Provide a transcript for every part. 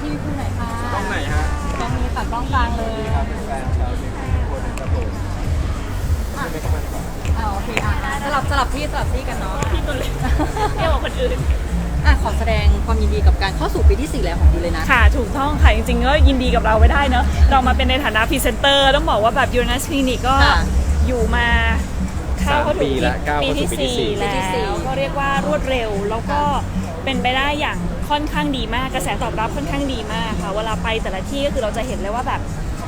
ทีวีคู่ไหนคะกล้องไหนฮะกล้องนี้ค่ะกล้องกลางเลยครับเป็นแฟนชาวเชียงใหม่ทุกคนนะครับผมไม่ได้เข้ามาดีกว่าอ่าโอเคอะสลับสลับที่สลับที่กันเนาะพี่ตัวเล็กเรียกว่าคนอื่นอะขอแสดงความยินดีกับการเข้าสู่ปีที่สี่แล้วของยูเลยนะค่ะถูกต้องค่ะ จริงๆ ก็ยินดีกับเราไว้ได้เนอะเรามาเป็นในฐานะพรีเซนเตอร์ ต้องบอกว่าแบบยูนัสคลินิกก็ค่ะอยู่มาเข้าเข้าถึงปีละก้าวปีเข้าสู่ที่ปีที่สี่สี่แล้ปีที่สี่วก็เรียกว่ารวดเร็วแล้วก็เป็นไปได้อย่าง ค่อนข้างดีมากกระแสตอบรับค่อนข้างดีมากค่ะเวลาไปแต่ละที่ก็คือเราจะเห็นเลยว่าแบบ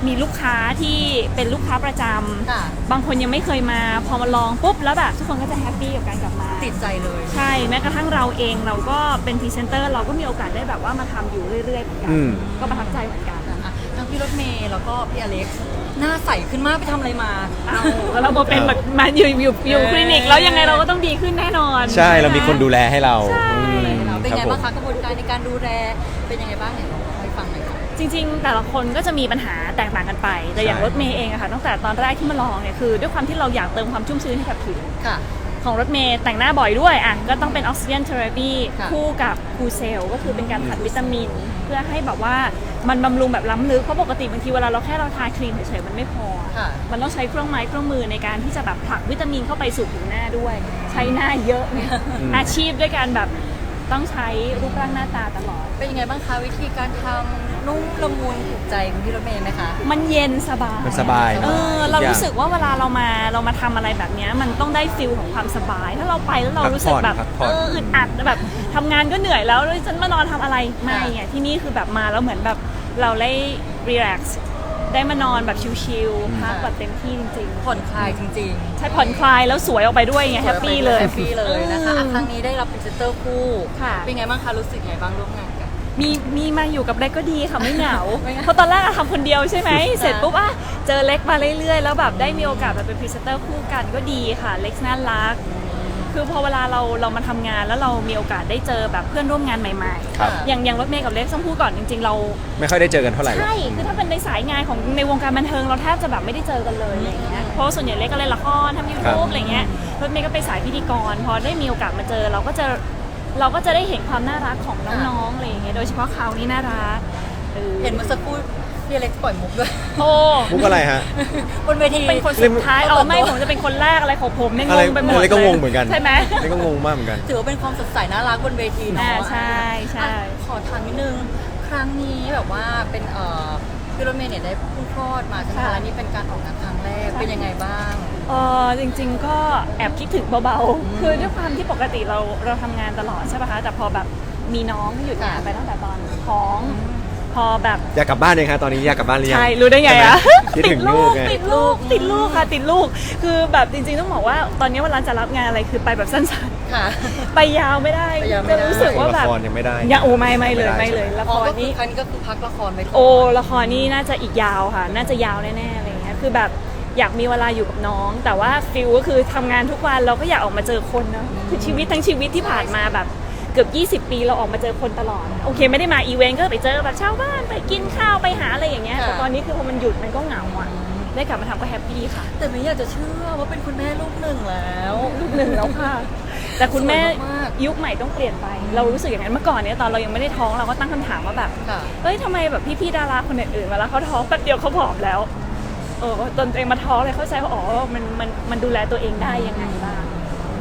มีลูกค้าที่เป็นลูกค้าประจำค่ะ บางคนยังไม่เคยมา พอมาลองปุ๊บแล้วแบบทุกคนก็จะแฮปปี้กับการกลับมา ติดใจเลย ใช่แม้กระทั่งเราเองเราก็เป็นพรีเซนเตอร์ เราก็มีโอกาสได้แบบว่ามาทำอยู่เรื่อยๆเหมือนกัอืมก็ประทับใจเหมือนกันอะทั้งพี่รถเมย์แล้วก็พี่อเล็กซ์หน้าใสขึ้นมากไปทำอะไรมา เอาแล้วเรามาเป็นแบบมาอยู่อยู่อยู่เออคลินิก แล้วยังไงเราก็ต้องดีขึ้นแน่นอน ใช่เรามีคนดูแลให้เราใช่ อืม เป็นครับไงผมบ้างคะกระบวนการในการดูแลเป็นยังไงบ้างเนี่ยลองเล่าให้ฟังหน่อยค่ะ จริงๆ แต่ละคนก็จะมีปัญหาแตกต่างกันไป แต่อย่างใช่รถเมย์เองอะค่ะตั้งแต่ตอนแรกที่มาลองเนี่ยคือด้วยความที่เราอยากเติมความชุ่มชื้นให้กับผิว ค่ะ ของรถเมย์แต่งหน้าบ่อยด้วยอะก็ต้องเป็นออกซิเจนเทอราปีค่ะ คู่กับคูเซลก็คือเป็นการผัดวิตามิน เพื่อให้แบบว่ามันบำรุงแบบล้ำลึกเพราะปกติบางทีเวลาเราแค่เราทาครีมเฉยๆมันไม่พอ ค่ะ มันต้องใช้เครื่องไม้เครื่องมือในการที่จะแบบผลักวิตามินเข้าไปสู่ผิวหน้าด้วย ใช้หน้าเยอะไงอืมอาชีพด้วยการแบบ ต้องใช้รูปร่างหน้าตาตลอด เป็นยังไงบ้างคะวิธีการทำนุ่มละมุนถูกใจคุณพี่รถเมย์ไหมคะ มันเย็นสบายมันสบายเออเราทุกอย่างรู้สึกว่าเวลาเรามาเรามาทำอะไรแบบเนี้ยมันต้องได้ฟิลของความสบาย ถ้าเราไปแล้วเรารู้สึกแบบพักผ่อน เอออึดอัดแบบทำงานก็เหนื่อยแล้วแล้วฉันมานอนทำอะไรไม่ค่ะไงที่นี่คือแบบมาแล้วเหมือนแบบเราได้รีแลกซ์ ได้มานอนแบบชิลๆพักแบบเต็มที่จริงผ่อนคลายจริงๆ ใช่ผ่อนคลายแล้วสวยออกไปด้วยไงๆแฮปปี้เลย แฮปปี้เลยนะคะอะอืมครั้งนี้ได้รับพรีเซนเตอร์คู่ค่ะ เป็นไงบ้างคะรู้สึกไงบ้างร่วมงานกัน มีมีมาอยู่กับเล็กก็ดีค่ะไม่เหงา ไม่เหงา เพราะตอนแรกอะทำคนเดียวใช่ไหม เสร็จปุ๊บอะเจอเล็กมาเรื่อยๆ แล้วแบบได้มีโอกาสแบบเป็นพรีเซนเตอร์คู่กันก็ดีค่ะ เล็กน่ารัก คือพอเวลาเราเรามาทำงานแล้วเรามีโอกาสได้เจอแบบเพื่อนร่วมงานใหม่ครับ ๆ อย่างอย่างรถเมย์กับเล็กต้องพูดก่อนจริง ๆ เรา ไม่ค่อยได้เจอกันเท่าไหร่หรอก ใช่ คือถ้าเป็นในสายงานของในวงการบันเทิงเราแทบจะแบบไม่ได้เจอกันเลยอะไรเงี้ย เพราะว่าส่วนใหญ่เล็กก็เล่นละครทำยูครัทูบบอะไรเงี้ยรถเมย์ก็ไปสายพิธีกร พอได้มีโอกาสมาเจอเราก็จะเราก็จะได้เห็นความน่ารักของน้องๆอะไรอย่างเงี้ย โดยเฉพาะเขานี่น่ารักออ เห็นเมื่อสักครู่ พี่อเล็กซ์ปล่อยมุกด้วย โอ้มุกอะไรฮะ บนเวที เป็นคนสุดท้ายเอาไม่ผมจะเป็นคนแรกอะไรของผมเนี่ยงอะไรงไปหมดอะไรก็ลยงงเหมือนกันใช่ไหมนี่ก็งงมากเหมือนกัน ถือว่าเป็นความสดใสน่ารักบนเวทีเนาะอ่าใช่ใช่อะขอถามนิดนึง ครั้งนี้แบบว่าเป็นเอ่อพี่รถเมย์เนี่ยได้เพิ่งคลอดมาใช่ไหมคะและนี่เป็นการออกงานครั้งแรกเป็นยังไงบ้างเออจริง ๆ ก็แอบคิดถึงเบาๆ คือด้วยความที่ปกติเราเราทำงานตลอดใช่ป่ะคะ แต่พอแบบมีน้องที่หยุดงานค่ะไปตั้งแต่ตอนท้อง พอแบบอยากกลับบ้านเลยครับตอนนี้อยากกลับบ้านหรือยังใช่รู้ได้ไงอะใช่หมคิดถึงลูกไง ติดลูกติดลูกค่ะติดลูก คือแบบจริงๆต้องบอกว่าตอนนี้เวลาจะรับงานอะไรคือไปแบบสั้นค่ะ ๆ ไปยาวไม่ได้ไปยาวไม่ได้ จะรู้สึกว่าแบบละครยังไม่ได้อย่าโอ้ไม่ไม่เลยไม่ไม่ได้ เลยละคอ๋อรก็คือนี่ ครั้งนี้ก็คือพักละครไปก่น โอ้ละครนี่น่าจะอีกยาวค่ะ น่าจะยาวแน่ๆอะไรเงี้ยคือแบบอยากมีเวลาอยู่กับน้อง แต่ว่าฟิลก็คือทำงานทุกวันเราก็อยากออกมาเจอคนเนอะคือชีวิตทั้งชีวิตที่ผ่านมาแบบ เกือบ 20 ปีเราออกมาเจอคนตลอด โอเคไม่ได้มาอีเวนต์ก็ไปเจอแบบชาวบ้านไปกินข้าวไปหาอะไรอย่างเงี้ยค่ะ แต่ตอนนี้คือพอมันหยุดมันก็เหงาอะได้กลับมาทำก็แฮปปี้ค่ะแต่ไม่อยากจะเชื่อว่าเป็นคุณแม่ลูกหนึ่งแล้ว ลูกหนึ่งแล้วค่ะ แต่คุณแม่สวยมาก ยุคใหม่ต้องเปลี่ยนไป เรารู้สึกอย่างนั้นเมื่อก่อนเนี่ยตอนเรายังไม่ได้ท้องเราก็ตั้งคำถามว่าแบบ ค่ะ เอ้ยทำไมแบบพี่ๆดาราคนอื่นๆเวลาเขาท้องแป๊บเดียวเขาผอมแล้ว เออตอนตัวเองมาท้องเลยเข้าใจว่าอ๋อมันมันมันดูแลตัวเองได้ยังไงบ้าง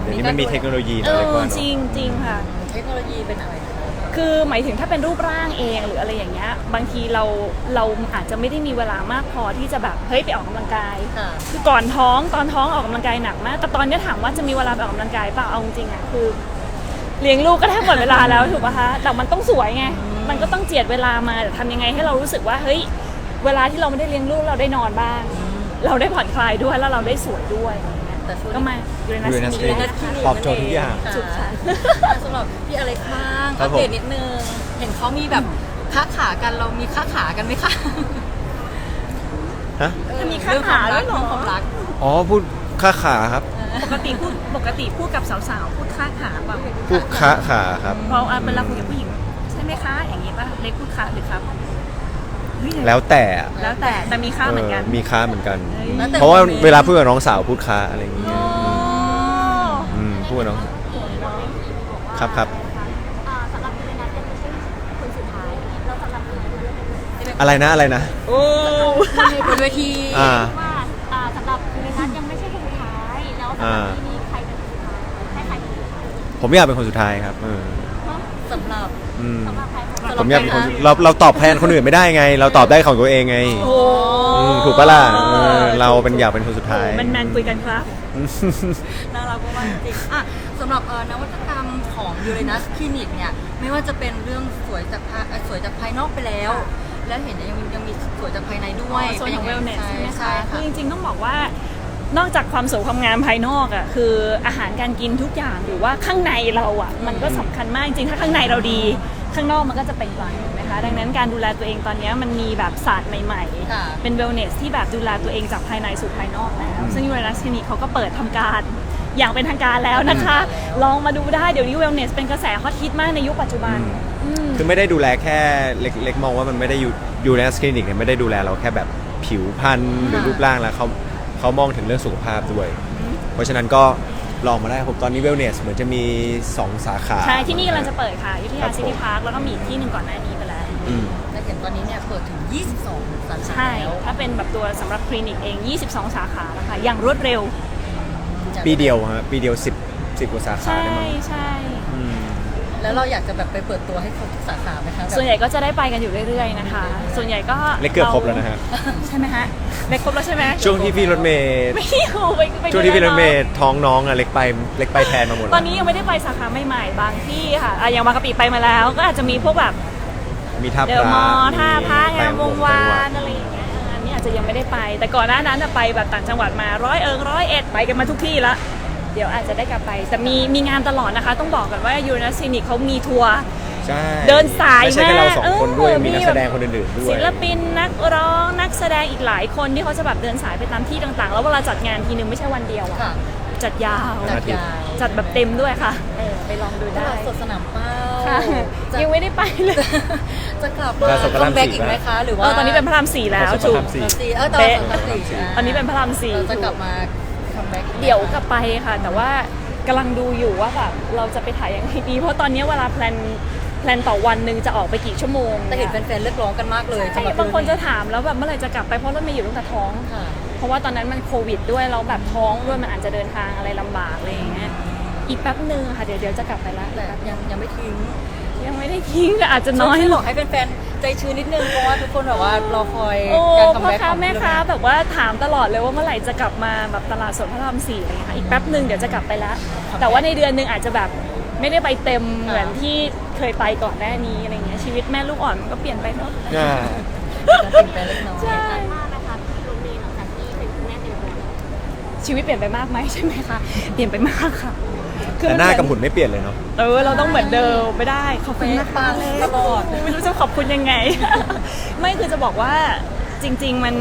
เดี๋ยวนี้มันมีเทคโนโลยีเอนะเรียกอว่าจริงจริงค่ะเทค โนโลยีเป็นอะไรคะคือหมายถึงถ้าเป็นรูปร่างเองหรืออะไรอย่างเงี้ยบางทีเราเราอาจจะไม่ได้มีเวลามากพอที่จะแบบเฮ้ยไปออกกำลังกาย ค่ะคือก่อนท้องตอนท้องออกกำลังกายหนักมากแต่ตอนนี้ถามว่าจะมีเวลาไปออกกำลังกายเปล่าเอาจริงๆอะคือ เลี้ยงลูกก็แทบหมดเวลาแล้วถูกป่ะคะแต่มันต้องสวยไงมันก็ต้องเจียดเวลามาแต่ทำยังไงให้เรารู้สึกว่าเฮ้ยเวลาที่เราไม่ได้เลี้ยงลูกเราได้นอนบ้าง เราได้ผ่อนคลายด้วยแล้วเราได้สวยด้วยอะไรเงี้ย แต่ช่วงก็มาอยู่ในนัอยู่ในสนัสมีคลิแล้นิวกนะคะตอบโจทย์ทุกอย่างค่ะสุดค่ะสำหรับพี่อเล็กบ้างครัอับปผม เดตนิดนึง เห็นเขามีแบบค้าขากันเรามีค้าขากันไหมคะฮะจะมีค้าขาด้วยเหรอเรื่องความรักอ๋อพูดค่าขาครับปกติพูดปกติพูดกับสาวๆพูดค้าขาเปล่าพูดค้าขาครับ เพราะเวลาคุยกับผู้หญิง ใช่ไหมคะ อย่างนี้ป่ะเล็กพูดค้าหรือครับเฮ้ย แล้วแต่อะแล้วแต่แต่มีค่าเหมือนกัน เออมีค้าเหมือนกันเฮ้ยแล้วแต่เพราะว่าโมมนต์เวลาพูดกับน้องสาวพูดค้าอะไรอย่างเงี้ยโอ้อืมพูดกับน้องครับครับอ่าสำหรับยูเรนัสเนี่ยไม่ใช่คนสุดท้ายเราสำหรับยูเรนัสที่เป็นอะไรนะอะไรนะโอ้บนเวทีอ่า ว่าอ่าสำหรับยูเรนัสยังไม่ใช่คนสุดท้ายแล้วสำหรับที่นี้ใครเป็นคนสุดท้ายให้ใครเป็นคนสุดท้ายผมอยากเป็นคนสุดท้ายครับเออเนาะสำหรับ อืมสำหรับใครเป็นคนสำหผรับมอยากเป็นคนใครคะเราเราตอบแทนคนอื่นไม่ได้ไง เราตอบได้ของตัวเองไงโหอืมถูกปะล่ะเออเราเป็นอยากเป็นคนสุดท้ายแมนแมนๆคุยกันครับ น่ารักมากๆจริงๆอะสำหรับเอ่อนวัตกรรมของยูเรนัสคลินิกเนี่ย ไม่ว่าจะเป็นเรื่องสวยจากภายเอ่อสวยจากภายนอกไปแล้ว แล้วเห็นยังมียังมีสวยจากภายในด้วยส่วนของป็เวยัลไเนสใช่ไหมใช่คะค่ะ คือจริงๆต้องบอกว่า นอกจากความสวยความงามภายนอกอะคืออาหารการกินทุกอย่างหรือว่าข้างในเราอะมันก็สำคัญมากจริงๆถ้าข้างในเราดี ข้างนอกมันก็จะเป็นกลางถูกไหมคะดังนั้นการดูแลตัวเองตอนนี้มันมีแบบศาสตร์ใหม่ค่ะๆเป็นเวลเนสที่แบบดูแลตัวเองจากภายในสู่ภายนอกแล้วซึ่งยูเรนัสคลินิกเขาก็เปิดทำการอย่างเป็นทางการแล้วนะคะ ลองมาดูได้เดี๋ยวนี้เวลเนสเป็นกระแสฮอตฮิตมากในยุคปัจจุบันอืมคือไม่ได้ดูแลแค่เล็กเล็กมองว่ามันไม่ได้อยู่อยู่ในคลินิกเนี่ยไม่ได้ดูแลเราแค่แบบผิวพรรณหรือรูปร่างแล้วเขา เขามองถึงเรื่องสุขภาพด้วย เพราะฉะนั้นก็ลองมาได้ผมตอนนี้เวลเนสเหมือนจะมี 2 สาขาใช่ที่นี่กำลังจะเปิดค่ะอยุธครัยาบซิตี้พาร์คแล้วก็มีอีกที่หนึ่งก่อนหน้านี้ไปแล้วอืมและเห็นตอนนี้เนี่ยเปิดถึง 22 สาขาใช่แล้วถ้าเป็นแบบตัวสำหรับคลินิกเอง 22 สาขาแล้วค่ะอย่างรวดเร็วปีเดียวฮะปีเดียว 10 10กว่าสาขาใช่ได้มั้ง ใช่อืม แล้วเราอยากจะแบบไปเปิดตัวให้ครบทุกสาขาไหมคะแบบส่วนใหญ่ก็จะได้ไปกันอยู่เรื่อย ๆนะคะ ส่วนใหญ่ก็เล็กเกือบครบแล้วนะฮะ ใช่ไหมฮะเล็กครบแล้วใช่ไหมช่วงที่พี่รถเมย์ไม่อยู่ไปไปช่วงที่พี่รถเมย์ท้องน้องอะเล็กไปเล็กไปแทนมาหมดตแล้อวนนี้ยังไม่ได้ไปสาขาใหม่ๆบางที่ค่ะอะอย่างบางกะปิไปมาแล้ว ก็อาจจะมีพวกแบบมีท่าเดพอะระมอลล์ท่าพระงามแตวงวาแตนอะไรอย่างเงี้ยอันนี้อาจจะยังไม่ได้ไป แต่ก่อนหน้านั้นน่ะไปแบบต่างจังหวัดมาร้อยเอิงร้อยเอ็ดไปกันมาทุกที่ละ เดี๋ยวอาจจะได้กลับไป แต่มีมีงานตลอดนะคะ ต้องบอกก่อนว่ายูนัสซินิกเขามีทัวร์ ใช่เดินสายไม่ใช่แค่เราสองมากคนด้วยเออมีนักมีแสแบบดงคนอื่นๆด้วย ศิลปินนักร้องนักแสดงอีกหลายคนที่เขาจะแบบเดินสายไปตามที่ต่างๆ แล้วเวลาจัดงานทีนึงไม่ใช่วันเดียวอะค่ะจัดยาว จัดยาวจัดแบบเต็มด้วยค่ะเออไปลองดูตได้ลาดสดสนามเป้าค่ะจะยังไม่ได้ไปเลยจะกลับมาตลาดสดพระรามแบ็กสี่อีกไหมคะหรือเอว่าอตอนนี้เป็นพระรามสี่แล้วตลาดสถูดพกระรามสี่ สี่เออตลาดสดพระรามสี่ะตอนนี้เป็นพระรามสี่เออจะกลับมาคัมแบ็ก เดี๋ยวกลับไปค่ะ แต่ว่ากำลังดูอยู่ว่าแบบเราจะไปถ่ายยังไงดี เพราะตอนนี้เวลาแพลนแพลนต่อวันหนึ่งจะออกไปกี่ชั่วโมงแต่เห็นแฟนๆเรียกร้องกันมากเลยใช่สำหรับางคนจะถามแล้วแบบเมื่อไหร่จะกลับไปเพราะรถเมย์อยู่ตั้งแต่ท้อง ค่ะ เพราะว่าตอนนั้นมันโควิดด้วยเราแบบท้องด้วยมันอาจจะเดินทางอะไรลำบากอะไรอย่างเงี้ยอีกแป๊บนึงค่ะเดี๋ยวเดี๋ยวจะกลับไปละแต่ยังยังไม่ทิ้ง ยังไม่ได้ทิ้งแต่อาจจะน้อยช่วยหบรออกกให้แฟนๆใจชื้นนิดนึงเพราะว่าทุกคนแบบว่ารอคอยโอ้การคัมพ่อแบ็กค้าของแม่พี่ค้าโรเมแบบว่าถามตลอดเลยว่าเมื่อไหร่จะกลับมาแบบตลาดสดพระรามสี่อะไรอย่างเงี้ยค่ะอีกแป๊บนึงเดี๋ยวจะกลับไปละแต่ว่าในเดือนหนึงอาจจะแบบไม่ได้ไปเต็มเหมือนที่เคยไปก่อนหน้านี้อะไรเงี้ยชีวิตแม่ลูกอ่อนมันก็เปลี่ยนไปเนาะ อ่า เปลี่ยนแปลงเล็กน้อย ใช่ ชีวิตเปลี่ยนไปมากไหมใช่ไหมคะเปลี่ยนไปมากค่ะแต่หน้ากับหุ่นไม่เปลี่ยนเลยเนาะ เออเราต้องเหมือนเดิมไม่ได้ขอบคุณเป๊ะนะคะปังตลอด ไม่รู้จะขอบคุณยังไง ไม่คือจะบอกว่าจริง ๆมัน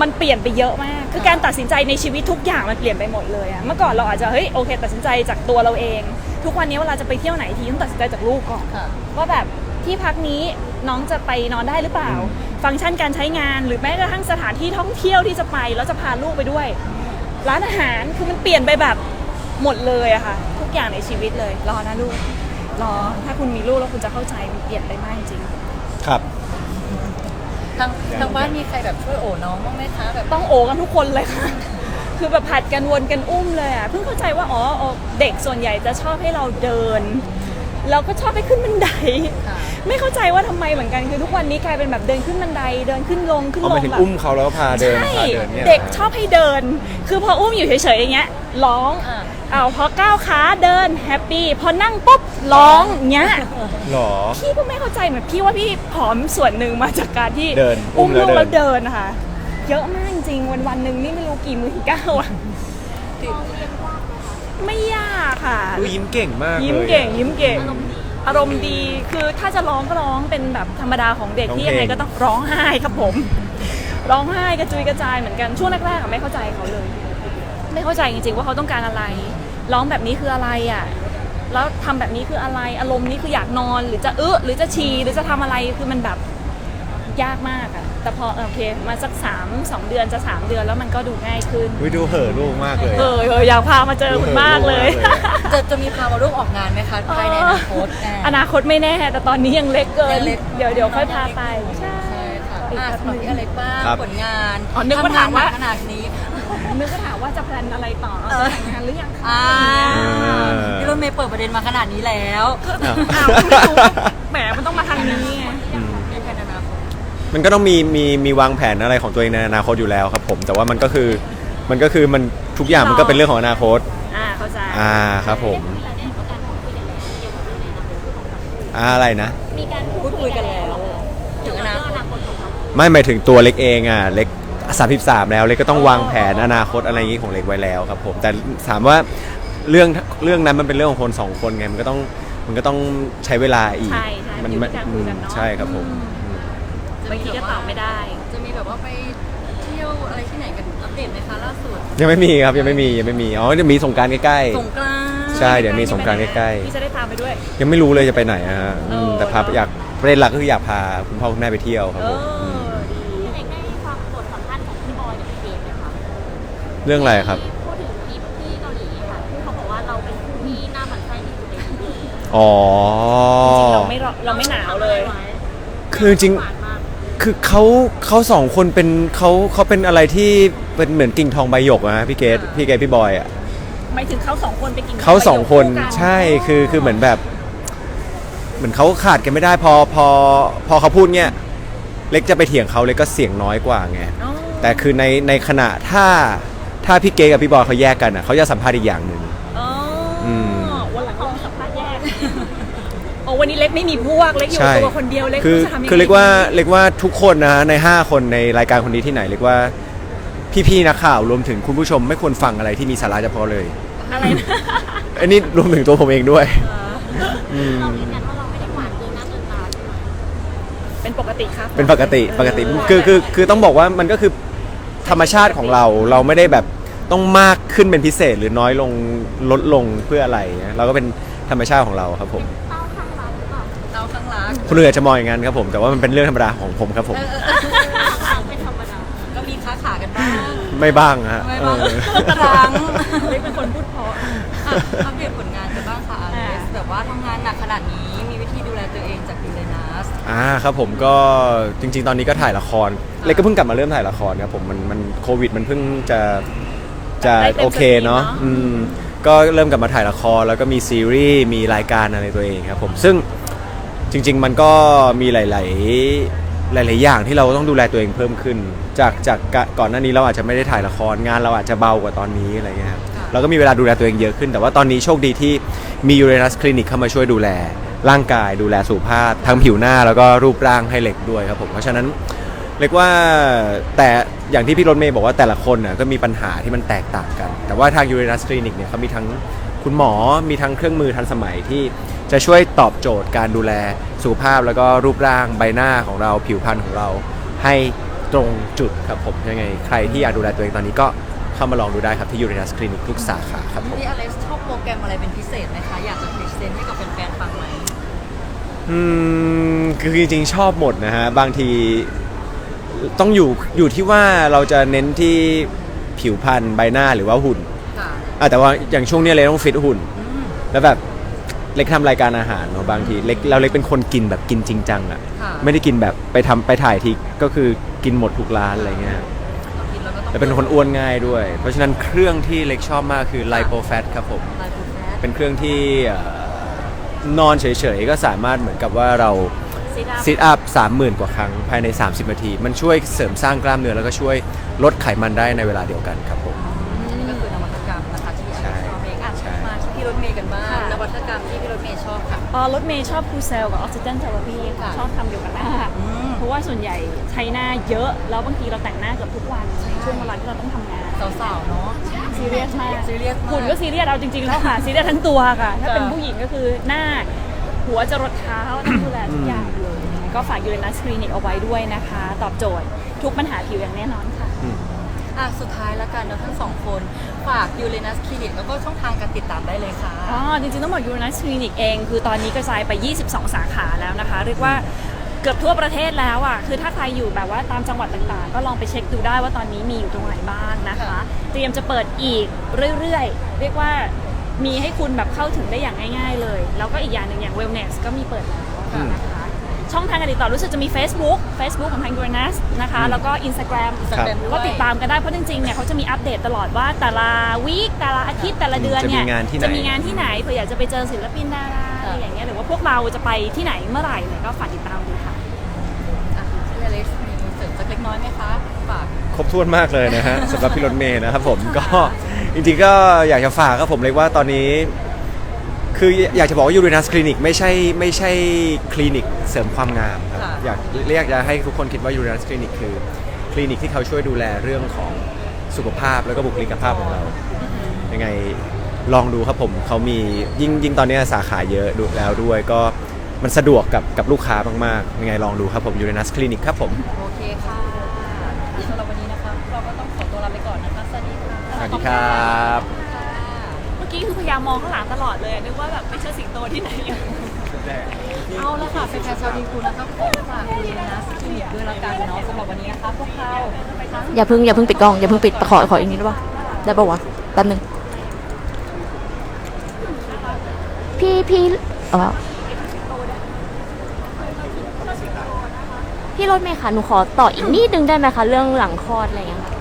มันเปลี่ยนไปเยอะมาก คือการตัดสินใจในชีวิตทุกอย่างมันเปลี่ยนไปหมดเลยอะเมื่อก่อนเราอาจจะเฮ้ยโอเค ตัดสินใจจากตัวเราเอง ทุกวันนี้เวลาจะไปเที่ยวไหนทีต้องตัดสินใจจากลูกก่อนค่ะ ว่าแบบที่พักนี้ น้องจะไปนอนได้หรือเปล่า ฟังก์ชันการใช้งานหรือแม้กระทั่งสถานที่ท่องเที่ยวที่จะไปแล้วจะพาลูกไปด้วย ร้านอาหารคือมันเปลี่ยนไปแบบหมดเลยอะค่ะ ทุกอย่างในชีวิตเลย รอนะลูกรอถ้าคุณมีลูกแล้วคุณจะเข้าใจมันเปลี่ยนไปมากจริงครับ ทางทางบ้านมีใครแบบช่วยโอบน้องบ้างไหมคะแบบต้องโอกันทุกคนเลยค่ะ คือแบบผัดกันวนกันอุ้มเลยอะเพิ่งเข้าใจว่าอ๋ออ๋อเด็กส่วนใหญ่จะชอบให้เราเดิน เราก็ชอบให้ขึ้นบันไดค่ะ ไม่เข้าใจว่าทำไมเหมือนกันคือทุกวันนี้กลายเป็นแบบเดินขึ้นบันไดเดินขึ้นลงขึ้นเอาลมางถึงแบบ อุ้มเขาแล้วก็พาเดินใช่ พาเดินเนี่ย เด็กชอบให้เดิน คือพออุ้มอยู่เฉยๆอย่างเงี้ย ร้องอ่าเอาพอก้าวขาเดินแฮปปี้ พอนั่งปุ๊บร้องเงี้ย หรอ พี่ก็ไม่เข้าใจเหมือนพี่ว่าพี่ผอมส่วนหนึ่งมาจากการที่เดินอุ้อุ้มมแล้ลูวกเดิน แล้วเดินนะคะ เยอะมากจริงวันวันๆหนึ่งนี่ไม่รู้กี่มือกี่ก้าวอะไม่ยากค่ะ ดูยิ้มเก่งมากยิ้มลอะเก่งยิ้มเก่ง อารมณ์ดีคือถ้าจะร้องก็ร้องเป็นแบบธรรมดาของเด็กที่องเพลงยังไงก็ต้องร้องไห้ครับผม ร้องไห้กระจุยกระจายเหมือนกันช่วงแรกๆอะไม่เข้าใจเขาเลย ไม่เข้าใจจริงๆว่าเขาต้องการอะไร ร้องแบบนี้คืออะไรอะแล้วทำแบบนี้คืออะไรอารมณ์นี้คืออยากนอนหรือจะเออหรือจะฉี่หรือจะทำอะไรคือมันแบบ ยากมากอะแต่พอโอเคมาสักสามสองเดือนจะสามเดือนแล้วมันก็ดูง่ายขึ้นวิดูเห่อะลูกมากเลยเออเอออยากพามาเจอคุณมากเลยดูเห่อะลูกมากเลยจะจะมีพามาร่วมออกงานไหมคะภายในอนาคตแอนาคตไม่แน่แต่ตอนนี้ยังเล็กเกินยังเล็กเดี๋ยวเดี๋ยวค่อยพาไปใช่ใช่ค่ะอีกอะแป๊บสำหรับนึงพี่อเล็กบ้างครับผลงานอ๋อนึกว่าถามว่าทำงนหนักขนาดนี้นึกก็ถามว่าจะแพลนอะไรต่อเออจะแต่งงานหรือยังคะอ่าอพี่รถเมย์เปิดประเด็นมาขนาดนี้แล้วอ้าวไม่รู้แหมมันต้องมาทางนี้ไง อืม ในแผนอนาคต มันก็ต้องมีมีมีวางแผนอะไรของตัวเองในอนาคตอยู่แล้วครับ ผมแต่ว่ามันก็คือมันก็คือมันทุกอย่างมันก็เป็นเรื่องของอนาคต อ่าเข้าใจอ่าครับผมเราได้มีการพูดคุยกันแล้วเกี่ยวกับเรื่องในอนาคตของเราอ่าอะไรนะ มีการพูดคุยกันแล้วถึงอนาคตอนาคตของเราไม่หมายถึงตัวเล็กเองอะเล็ก33แล้วเล็กก็ต้องวางแผนอนาคตอะไรอย่างนี้ของเล็กไว้แล้วครับผมแต่ถามว่าเรื่องเรื่องนั้นมันเป็นเรื่องของคนสองคนไงมันก็ต้องมันก็ต้องใช้เวลาอีกใช่ใช่มันอยู่มันที่การคุยกันเนอะใช่ครับผม อืม บางทีก็ตอบไม่ได้ จะมีแบบว่าไปเที่ยวอะไรที่ไหนกันอัปเดตไหมคะล่าสุดยังไม่มีครับยังไม่มียังไม่มีอ๋อจะมีสงกรารใกล้ สงกรานต์ ใช่เดี๋ยวมีสงกรานต์ใกล้ๆ พี่จะได้พาไปด้วย ๆ ยังไม่รู้เลยจะไปไหนอะฮะอืมเออแต่พาอยากประเด็นหลักก็คืออยากพาคุณพ่อคุณแม่ไปเที่ยวครับเอผมอดีพี่เล็กได้ฟังบทสัมภาษณ์ของพี่บอยกับพี่เบสไหมคะเรื่องอะไรครับ ที่พูดถึงคลิปที่เกาหลีค่ะที่เขาบอกว่าเราเป็นคู่ที่หน้าหมันไส้ที่สุดในชีวิตอ๋อจริงๆเราไม่รอเราไม่หนาวเลย คือจริงหวานมาก คือเขาเขาสองคนเป็นเขาเขาเป็นอะไรที่เป็นเหมือนกิ่งทองใบหยกอะฮะพี่เกดพี่เกดพี่บอยอะหมายถึงเขาสองคนไปกินเขาสองคนไปอยู่ใช่คือคือเหมือนแบบ เหมือนเขาขาดกันไม่ได้พอพอพอเขาพูดเนี้ยเล็กจะไปเถียงเขาเล็กก็เสียงน้อยกว่าไงอ๋อแต่คือในในขณะถ้าถ้าพี่เกดกับพี่บอยเขาแยกกันอะเขาจะสัมภาษณ์อีกอย่างหนึ่ง อ๋ออ ม วันหลังเราสัมภาษณ์แยกโอ้ วันนี้เล็กไม่มีพวกเล็กอยู่ใช่ตัวคนเดียวเล็กคือจะทำยังไงคือเรียกว่าเรียกว่าทุกคนนะฮะใน 5 คนในรายการคนนี้ที่ไหนเรียกว่าพี่ๆนักข่าวรวมถึงคุณผู้ชมไม่ควรฟังอะไรที่มีสาระเฉพาะเลยอะไรนะอันนี้รวมถึงตัวผมเองด้วยมเรายืนยันว่าเราไม่ได้หวานเกินหน้าเกินตาใช่ไหมเป็นปกติครับเป็นปกติปกติเออคือคือคือต้องบอกว่ามันก็คือธรรมชาติของเราเราไม่ได้แบบต้องมากขึ้นเป็นพิเศษหรือน้อยลงลดลงเพื่ออะไรนะเราก็เป็นธรรมชาติของเราครับผมเต้าเราข้างรักคนอื่นอาจจะมองอย่างนั้นครับผม แต่ว่ามันเป็นเรื่องธรรมดาของผมครับผมเออเออเออเป็นธรรมดาก็มีค้าขากันบ้างไม่บ้างฮะไม่เอบ้างอครั้งเล็กเป็นคนพูดเพราะ อะอัปเดตผลงานกันบ้างค่ะอเลสอ่าแบบว่าทำงานหนักขนาดนี้มีวิธีดูแลตัวเองจากยูเรนัส อ่าครับผมก็จริง ๆ ตอนนี้ก็ถ่ายละคร เล็กก็เพิ่งกลับมาเริ่มถ่ายละครครับผมมันมันโควิดมันเพิ่งจะจะได้เต็มโอเคเนาะสตรีมเนอะ อืมก็เริ่มกลับมาถ่ายละคร แล้วก็มีซีรีส์มีรายการอะไรตัวเองครับผมซึ่ง จริง ๆ มันก็มีหลาย ๆ หลาย ๆ อย่างที่เราต้องดูแลตัวเองเพิ่มขึ้น จากจากกะก่อนหน้านี้เราอาจจะไม่ได้ถ่ายละครงานเราอาจจะเบากว่าตอนนี้อะไรเงี้ยครับค่ะเราก็มีเวลาดูแลตัวเองเยอะขึ้น แต่ว่าตอนนี้โชคดีที่มียูเรนัสคลินิกเข้ามาช่วยดูแล ร่างกายดูแลสุขภาพทั้งผิวหน้าแล้วก็รูปร่างให้เล็กด้วยครับผมเพราะฉะนั้นเรียกว่าแต่อย่างที่พี่รถเมย์บอกว่าแต่ละคนน่ะก็มีปัญหาที่มันแตกต่างกัน แต่ว่าทางยูเรนัสคลินิกเนี่ยเขามีทั้ง คุณหมอมีทั้งเครื่องมือทันสมัยที่จะช่วยตอบโจทย์การดูแลสุขภาพแล้วก็รูปร่างใบหน้าของเราผิวพรรณของเรา ให้ตรงจุดครับผมยังไง ใครที่อยากดูแลตัวเองตอนนี้ก็เข้ามาลองดูได้ครับที่ยูเรนัสคลินิกทุกสาขาครับผม พี่อเล็กชอบโปรแกรมอะไรเป็นพิเศษไหมคะ อยากจะพรีเซนต์ให้กับแฟนๆฟังไหมอืมคือจริงๆชอบหมดนะฮะ บางทีต้องอยู่อยู่ที่ว่าเราจะเน้นที่ผิวพรรณใบหน้าหรือว่าหุ่น อะแต่ว่าอย่างช่วงเนี้ยเลยต้องฟิตหุ่นอืมแล้วแบบเล็กทำรายการอาหารเนาะบางทีเล็กเราเล็กเป็นคนกินแบบกินจริงจังอะค่ะไม่ได้กินแบบไปทำไปถ่ายทีก็คือกินหมดทุกร้านอะไรเงี้ยเรากินแล้วก็ต้องแต่เป็นคนอ้วนง่ายด้วย เพราะฉะนั้นเครื่องที่เล็กชอบมากคือไลโปแฟตครับผมไลฟ์ฟูดแฟตเป็นเครื่องที่เอ่อนอนเฉยๆ ก็สามารถเหมือนกับว่าเราซิดอัพซิทอัพ30,000 กว่าครั้งภายใน 30 นาที มันช่วยเสริมสร้างกล้ามเนื้อแล้วก็ช่วยลดไขมันได้ในเวลาเดียวกันครับ กันบ้างค่ะนวัตกรรมที่พี่รถเมย์ชอบค่ะ อ๋อรถเมย์ชอบคูเซลกับออกซิเจนเทอราพีค่ะ ชอบทำเกี่ยวกับหน้าอืมเพราะว่าส่วนใหญ่ใช้หน้าเยอะ แล้วบางทีเราแต่งหน้าเกือบทุกวันในช่วงเวลาที่เราต้องทำงาน สาวๆเนาะ ซีเรียสมากซีเรียสมากหุ่นก็ซีเรียสเอาจริงๆแล้วค่ะ ซีเรียสทั้งตัวค่ะ ถ้าเป็นค่ะผู้หญิงก็คือหน้า หัวจะรดเท้าต้องดูแลทุกอย่างเลย ก็ฝากยูเรนัสคลินิกเอาไว้ด้วยนะคะ ตอบโจทย์ทุกปัญหาผิวอย่างแน่นอนค่ะ อะสุดท้ายแล้วกันเราทั้งสองคน ฝากยูเรนัสคลินิกแล้วก็ช่องทางการติดตามได้เลยค่ะ อ๋อจริงๆต้องบอกยูเรนัสคลินิกเองคือตอนนี้กระจายไป 22 สาขาแล้วนะคะ เรียกว่าเกือบทั่วประเทศแล้วอะคือถ้าใครอยู่แบบว่าตามจังหวัดต่างๆ ก็ลองไปเช็คดูได้ว่าตอนนี้มีอยู่ตรงไหนบ้างนะคะ เตรียมจะเปิดอีกเรื่อยๆ เรียกว่ามีให้คุณแบบเข้าถึงได้อย่างง่าย ๆ เลย แล้วก็อีกอย่างหนึ่งอย่าง wellness ก็มีเปิดแล้วนะคะ ช่องทางการติดต่อรู้สึกจะมี Facebook Facebook ของทาง u r a n u s นะคะแล้วก็ Instagram ครับก็ติดตามกันได้เพราะจริงๆเนี่ยเขาจะมีอัปเดตตลอดว่าแต่ละวีคแต่ละอาทิตย์แต่ละเดือนเนี่ยจะมีงานที่ไหน จะมีงานที่ไหนเผื่ออยากจะไปเจอศิลปินดาราอะไรอย่างเงี้ยหรือว่าพวกเราจะไปที่ไหนเมื่อไหร่เนี่ยก็ฝากติดตามดูค่ะ อะพี่อเล็กซ์มีเสริมสักเล็กน้อยไหมคะฝาก ครบถ้วนมากเลยนะฮะ สำหรับพี่รถเมย์นะครับผมก็จริงๆก็อยากจะฝากครับผมเลยว่าตอนนี้ คืออยากจะบอกว่ายูรินัสคลินิกไม่ใช่ไม่ใช่คลินิกเสริมความงามครับ ค่ะ อยากเรียกจะให้ทุกคนคิดว่ายูรินัสคลินิกคือคลินิกที่เขาช่วยดูแลเรื่องของสุขภาพแล้วก็บุคลิกภาพของเรา ยังไงลองดูครับผมเขามียิ่งยิ่งตอนนี้สาขาเยอะดูแล้วด้วยก็มันสะดวกกับกับลูกค้ามากๆยังไงลองดูครับผมยูรินัสคลินิกครับผม โอเคค่ะสำหรับวันนี้นะคะ เราก็ต้องขอตัวลาไปก่อนนะคะ สวัสดีค่ะ สวัสดีครับค่ะเมื่อกี้คือพยายามมองข้างหลังตลอดเลยอะนึกว่าแบบไม่ใช่สิงโตที่ไหนอยู่เอาละค่ะเป็นแฟนชาวดีคูนะคะขอฝากดูนะสกินิกด้วยละกันเนาะสำหรับวันนี้นะคะพวกเราอย่าเพิ่งอย่าเพิ่งปิดกล้องอย่าเพิ่งปิดขอขออีกนิดได้ปะได้ปะวะแป๊บนึงพี่พี่เออพี่รถเมย์ค่ะหนูขอต่ออีกนิดนึงได้ไหมคะเรื่องหลังคลอดอะไรอย่างเงี้ยค่ะ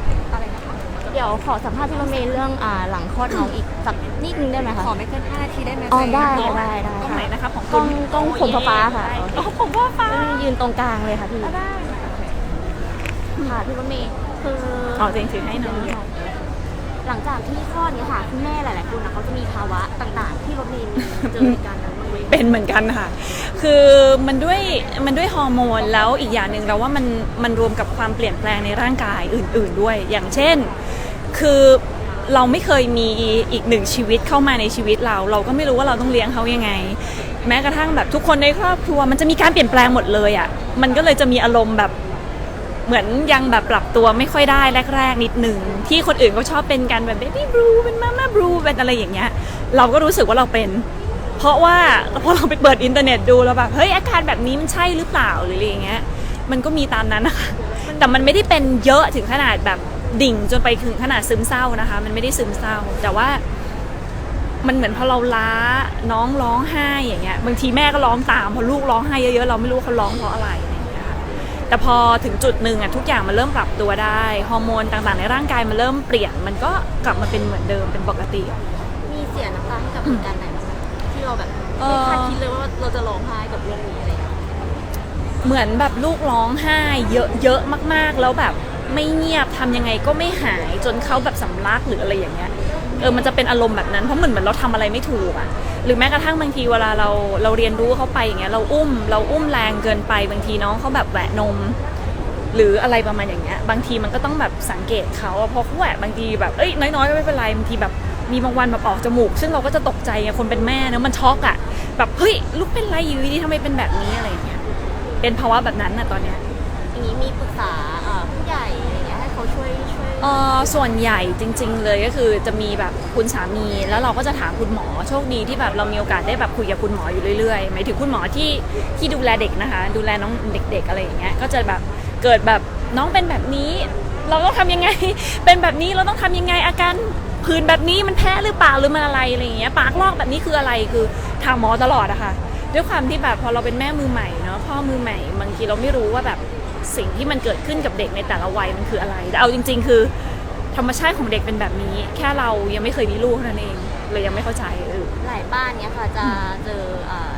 เดี๋ยวขอสัมภาษณ์พี่รถเมย์เรื่องอ่าหลังคลอดน้องอีกสักนิดนึงได้ไหมคะ ขอไม่เกิน5นาทีได้ไหมอ๋อได้เนาะได้ได้ตรงไหนนะคะของกล้คุองณกล้องผมฟ้าๆค่ะอ๋อผมว่าฟ้าเออยืนตรงกลางเลยค่ะพี่ ได้ค่ะพี่รถเมย์คือเอาจริงถือให้น้องหลังจากที่คลอดเนี่ยค่ะคุณแม่หลายๆคนนะเขาจะมีภาวะต่างๆ ที่รถเมย์มีเจอเหตุการณ์นั้นบ้างไหมเป็นเหมือนกันค่ะ คือมันด้วยมันด้วยฮอร์โมนแล้วอีกอย่างหนึ่งเราว่ามันมันรวมกับความเปลี่ยนแปลงในร่างกายอื่น ๆ ด้วย อย่างเช่น คือเราไม่เคยมีอีกหนึ่งชีวิตเข้ามาในชีวิตเรา เราก็ไม่รู้ว่าเราต้องเลี้ยงเขายังไง แม้กระทั่งแบบทุกคนในครอบครัว มันจะมีการเปลี่ยนแปลงหมดเลยอะ่ะมันก็เลยจะมีอารมณ์แบบเหมือนยังแบบปรับตัวไม่ค่อยได้แรกๆ นิดหนึ่งที่คนอื่นเขาชอบเป็นกันแบบ baby blue เป็น mama blue เป็นอะไรอย่างเงี้ย เราก็รู้สึกว่าเราเป็น เพราะว่าพอเราไปเปิดอินเทอร์เน็ตดูแล้วแบบเฮ้ยอาการแบบนี้มันใช่หรือเปล่าหรืออะไรอย่างเงี้ย มันก็มีตามนั้นนะคะแต่มันไม่ได้เป็นเยอะถึงขนาดแบบ ดิ่งจนไปถึงขนาดซึมเศร้านะคะ มันไม่ได้ซึมเศร้า แต่ว่ามันเหมือนพอเราล้าน้องร้องไห้อย่างเงี้ยบางทีแม่ก็ร้องตามพอลูกร้องไห้เยอะๆเราไม่รู้เขาร้องเพราะอะไรอะไรอย่างเงี้ยค่ะแต่พอถึงจุดหนึ่งอะทุกอย่างมันเริ่มปรับตัวได้ฮอร์โมนต่างๆ ในร่างกายมันเริ่มเปลี่ยน มันก็กลับมาเป็นเหมือนเดิมเป็นปกติ มีเสียน้ำตาให้กับเหตุการณ์ไหนบ้างไหมที่เราแบบเอ่ไม่อคาดคิดเลยว่าเราจะร้องไห้กับเรื่องนี้อะไรอย่างเงี้ยเหมือนแบบลูกร้องไห้เยอะเยอะมากๆแล้วแบบ ไม่เงียบทำยังไงก็ไม่หายจนเขาแบบสำลักหรืออะไรอย่างเงี้ยเออมันจะเป็นอารมณ์แบบนั้นเพราะเหมือนเหมือนเราทำอะไรไม่ถูกอะหรือแม้กระทั่งบางทีเวลาเราเราเรียนรู้เขาไปอย่างเงี้ยเราอุ้มเราอุ้มแรงเกินไปบางทีน้องเขาแบบแหวะนม หรืออะไรประมาณอย่างเงี้ยบางทีมันก็ต้องแบบสังเกตเขาเพราะเขาแหวะบางทีแบบเอ้ยน้อยๆก็ไม่เป็นไรบางทีแบบมีบางวันแบบออกจมูก ซึ่งเราก็จะตกใจไงคนเป็นแม่เนอะมันช็อกอะแบบเฮ้ยลูกเป็นไรอยู่ดีทำไมเป็นแบบนี้อะไรเงี้ยเป็นภาวะแบบนั้นอะตอนเนี้ยอย่างนี้มีปรึกษา ช่วยช่วย เออส่วนใหญ่จริง ๆ เลยก็คือจะมีแบบคุณสามีแล้วเราก็จะถามคุณหมอโชคดีที่แบบเรามีโอกาสได้แบบคุยกับคุณหมออยู่เรื่อยๆหมายถึงคุณหมอที่ที่ดูแลเด็กนะคะ ดูแลน้องเด็ก ๆ อะไรอย่างเงี้ยก็จะแบบเกิดแบบน้องเป็นแบบนี้ เราต้องทำยังไง เป็นแบบนี้เราต้องทำยังไงอาการผื่นแบบนี้มันแพ้หรือเปล่าหรือมันอะไรอะไรอย่างเงี้ยปากลอกแบบนี้คืออะไรคือถามหมอตลอดอะค่ะด้วยความที่แบบพอเราเป็นแม่มือใหม่เนาะพ่อมือใหม่บางทีเราไม่รู้ว่าแบบ สิ่งที่มันเกิดขึ้นกับเด็กในแต่ละวัยมันคืออะไรแต่เอาจริง ๆ คือ ธรรมชาติของเด็กเป็นแบบนี้ แค่เรายังไม่เคยมีลูกเท่านั้นเองเลยยังไม่เข้าใจเออ หลายบ้านเนี้ยค่ะจะเจอเอ่อ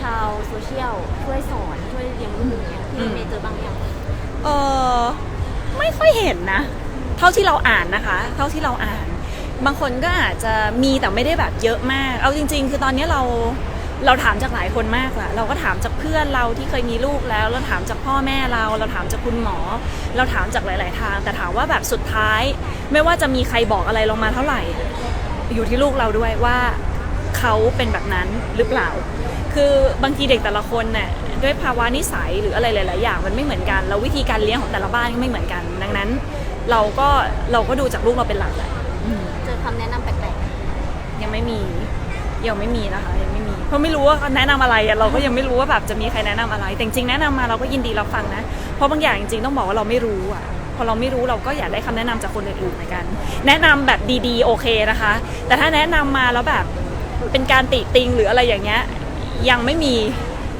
ชาวโซเชียลช่วยสอนช่วยเลี้ยงลูกอย่างเงี้ยพี่รถเมย์เจอบ้างยังเออไม่ค่อยเห็นนะ เท่าที่เราอ่านนะคะ เท่าที่เราอ่าน บางคนก็อาจจะมีแต่ไม่ได้แบบเยอะมาก เอาจริง ๆ คือตอนนี้เราเราถามจากหลายคนมากแหละเราก็ถามจากเพื่อนเราที่เคยมีลูกแล้ว เราถามจากพ่อแม่เรา เราถามจากคุณหมอ เราถามจากหลาย ๆ ทาง แต่ถามว่าแบบสุดท้าย ไม่ว่าจะมีใครบอกอะไรลงมาเท่าไหร่ อยู่ที่ลูกเราด้วยว่าเขาเป็นแบบนั้นหรือเปล่า คือบางทีเด็กแต่ละคนเนี่ยด้วยภาวะนิสัยหรืออะไรหลาย ๆ อย่างมันไม่เหมือนกันแล้ววิธีการเลี้ยงของแต่ละบ้านก็ไม่เหมือนกัน ดังนั้น เราก็เราก็ดูจากลูกเราเป็นหลักแหละอืมเจอคำแนะนำแปลกยังไม่มียังไม่มีนะคะยังไม่มี เพราะไม่รู้ว่าแนะนำอะไรเราก็ยังไม่รู้ว่าแบบจะมีใครแนะนำอะไร แต่จริงๆแนะนำมาเราก็ยินดีรับฟังนะ เพราะบางอย่างจริงๆต้องบอกว่าเราไม่รู้อะพอเราไม่รู้เราก็อยากได้คำแนะนำจากคนอื่นๆเหมือนกัน แนะนำแบบดีๆโอเคนะคะ แต่ถ้าแนะนำมาแล้วแบบเป็นการติติงหรืออะไรอย่างเงี้ยยังไม่มี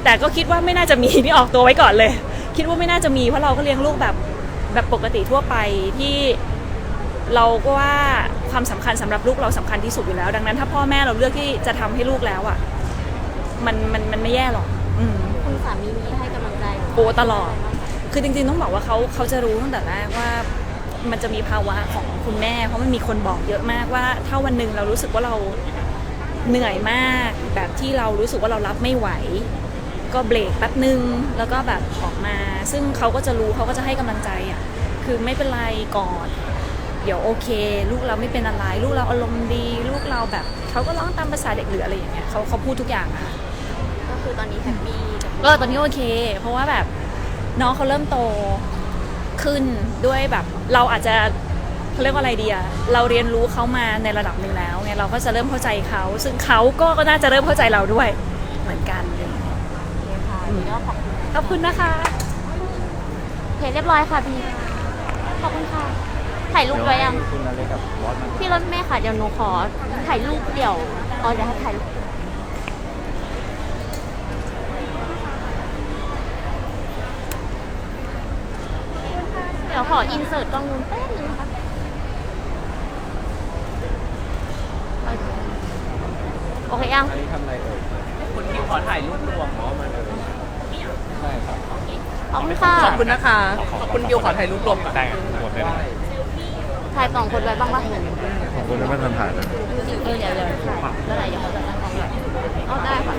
แต่ก็คิดว่าไม่น่าจะมีนี่ออกตัวไว้ก่อนเลย คิดว่าไม่น่าจะมีเพราะเราก็เลี้ยงลูกแบบแบบปกติทั่วไปที่เราก็ว่าความสำคัญสำหรับลูกเราสำคัญที่สุดอยู่แล้ว ดังนั้นถ้าพ่อแม่เราเลือกที่จะทำให้ลูกแล้วอะ มันมันมันไม่แย่หรอกอืมคุณสามีมีให้กำลังใจโอ้ตลอด คือจริงๆต้องบอกว่าเขาเขาจะรู้ตั้งแต่แรกว่ามันจะมีภาวะของคุณแม่ เพราะมันมีคนบอกเยอะมากว่า ถ้าวันหนึ่งเรารู้สึกว่าเราเหนื่อยมาก แบบที่เรารู้สึกว่าเรารับไม่ไหว ก็เบรกแป๊บนึงแล้วก็แบบออกมา ซึ่งเขาก็จะรู้เขาก็จะให้กำลังใจอะคือไม่เป็นไรก่อน เดี๋ยวโอเค ลูกเราไม่เป็นอะไร ลูกเราอารมณ์ดี ลูกเราแบบเขาก็ร้องตามภาษาเด็กหรืออะไรอย่างเงี้ยเขาเขาพูดทุกอย่างอะ ค่ะก็คือตอนนี้แฮปปี้กับก็ตอนนี้โอเค เพราะว่าแบบน้องเขาเริ่มโตขึ้นด้วยแบบ เราอาจจะเขาเรียกว่าอะไรดีอะเราเรียนรู้เขามาในระดับหนึ่งแล้วไงเราก็จะเริ่มเข้าใจเขา ซึ่งเขาก็ก็น่าจะเริ่มเข้าใจเราด้วยเหมือนกันเลยค่ะวันนี้ก็ขอบคุณขอบคุณนะคะโอเคเรียบร้อยค่ะพี่ ขอบคุณค่ะ ถ่ายรูปไว้ยัง คุณอะไรกับบอสมัน พี่รถเมย์ค่ะเดี๋ยวหนูขอถ่ายรูปเดี่ยวอ๋อเดี๋ยวให้ถ่ายรูปเดี๋ยว ขออินเสิร์ตกล้องนู้นแป๊บนึงนะคะโอเคยังอันนี้ทำอะไรเอ่ยคุณคิวขอถ่ายรูปรวมอ๋อมันเอ่ยใช่ครับขอบคุณค่ะขอบคุณนะคะ ขอบคุณคิวขอถ่ายรูปรวมก่อนได้หมดเลยถ่ายสองคนไว้บ้างปะขอบคุณที่มาทันถ่ายนะเออเดี๋ยวเดี๋ยวถ่ายแล้วไหนเดี๋ยวเขาจะตั้งกล้องไว้อ๋อได้ค่ะ